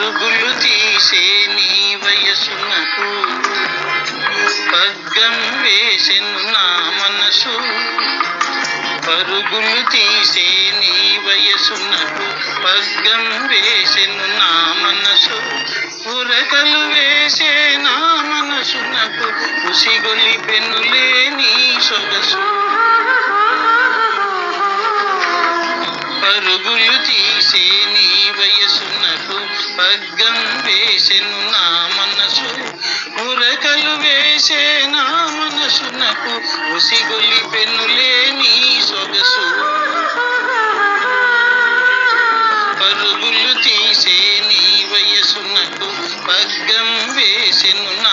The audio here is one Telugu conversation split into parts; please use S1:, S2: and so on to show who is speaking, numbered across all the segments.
S1: పరుగులు తీసే నీ వయసునకు పగ్గం వేసెను నా మనసు. పరుగులు తీసే నీ వయసునకు పగ్గం వేసెను నా మనసు. ఉరకలు వేసే నా మనసునకు ఉసిగొలి పెనులే నీ ఖడ్గం వేసెను నా మనసు ఉరకలు వేసే నా మనసునకు ఉసిగొలి పెనులే నీ సొగసు. పరుగులు తీసే నీ వయసునకు పగ్గం వేసెను నా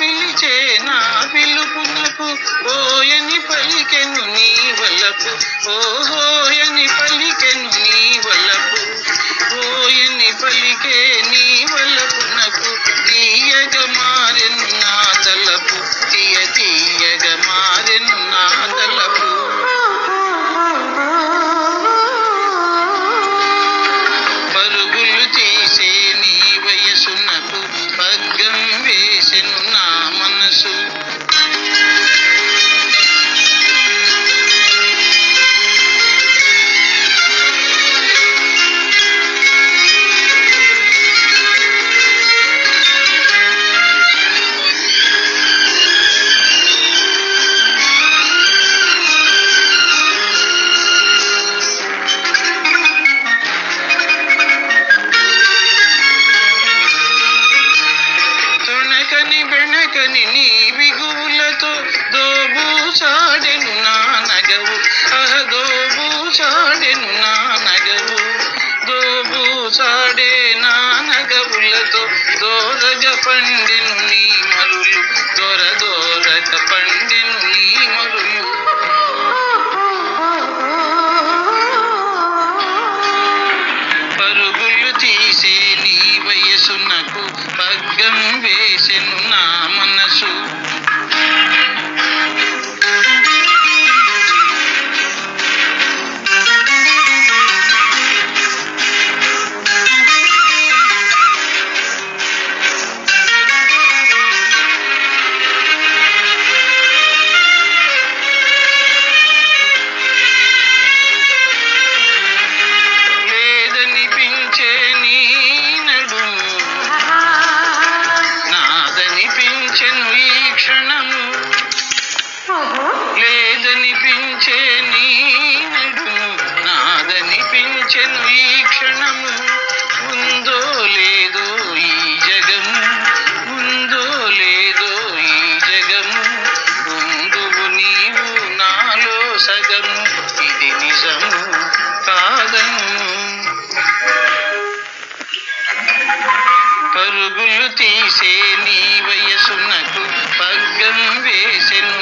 S1: పిలిచే నా పిలుపునకు? ఓయని పలికెను నీ వల్లకు ఓహోయని పలికెను నీ వల్లకు ఓయని పలికే నీ వలపునకు తీయగ మారెను నా తలపు. తీయ తీయగ మారెను బెణకని నీ బిగువులతో దోబూచాడెను నా నగవు. అహ దోబూచాడెను నా నగవు. దోబూచాడే నా నగవులతో దోరగ పండెను నీ మరులు. దొర దోరగ పండెను నాదనిపించెను ఈ క్షణము. లేదనిపించే నీ నడుము నాదనిపించెను ఈ పరుగులు తీసే నీ వయసునకు పగ్గం వేసెను